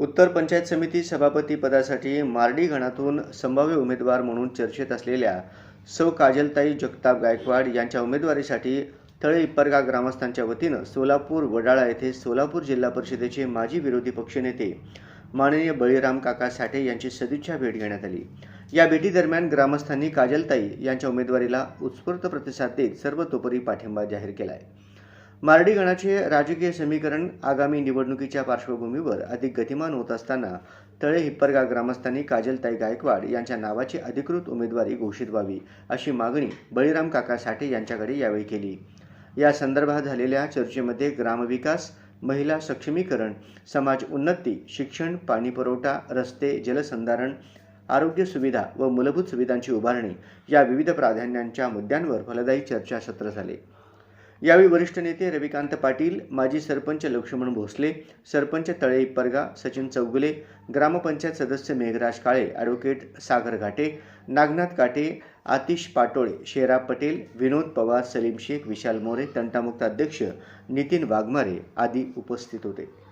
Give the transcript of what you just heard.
उत्तर पंचायत समिती सभापती पदासाठी मार्डी गणातून संभाव्य उमेदवार म्हणून चर्चेत असलेल्या सौ काजलताई जगताप गायकवाड यांच्या उमेदवारीसाठी तळे इप्परगा ग्रामस्थांच्या वतीनं सोलापूर वडाळा येथे सोलापूर जिल्हा परिषदेचे माजी विरोधी पक्षनेते माननीय बळीराम काका साठे यांची सदिच्छा भेट घेण्यात आली. या भेटीदरम्यान ग्रामस्थांनी काजलताई यांच्या उमेदवारीला उत्स्फूर्त प्रतिसाद देत सर्वतोपरी पाठिंबा जाहीर केला आहे मार्डी गणाचे राजकीय समीकरण आगामी निवडणुकीच्या पार्श्वभूमीवर अधिक गतिमान होत असताना तळे हिप्परगा ग्रामस्थांनी काजलताई गायकवाड यांच्या नावाची अधिकृत उमेदवारी घोषित व्हावी अशी मागणी बळीराम काका साठे यांच्याकडे यावेळी केली. या संदर्भात झालेल्या चर्चेमध्ये ग्रामविकास महिला सक्षमीकरण समाज उन्नती शिक्षण पाणीपुरवठा रस्ते जलसंधारण आरोग्य सुविधा व मूलभूत सुविधांची उभारणी या विविध प्राधान्यांच्या मुद्द्यांवर फलदायी चर्चासत्र झाले. यावेळी वरिष्ठ नेते रविकांत पाटील माजी सरपंच लक्ष्मण भोसले सरपंच तळे परगा सचिन चौगुले ग्रामपंचायत सदस्य मेघराज काळे ॲडव्होकेट सागर घाटे नागनाथ काटे आतिश पाटोळे शेरा पटेल विनोद पवार सलीम शेख विशाल मोरे तंटामुक्त अध्यक्ष नितीन वाघमारे आदी उपस्थित होते.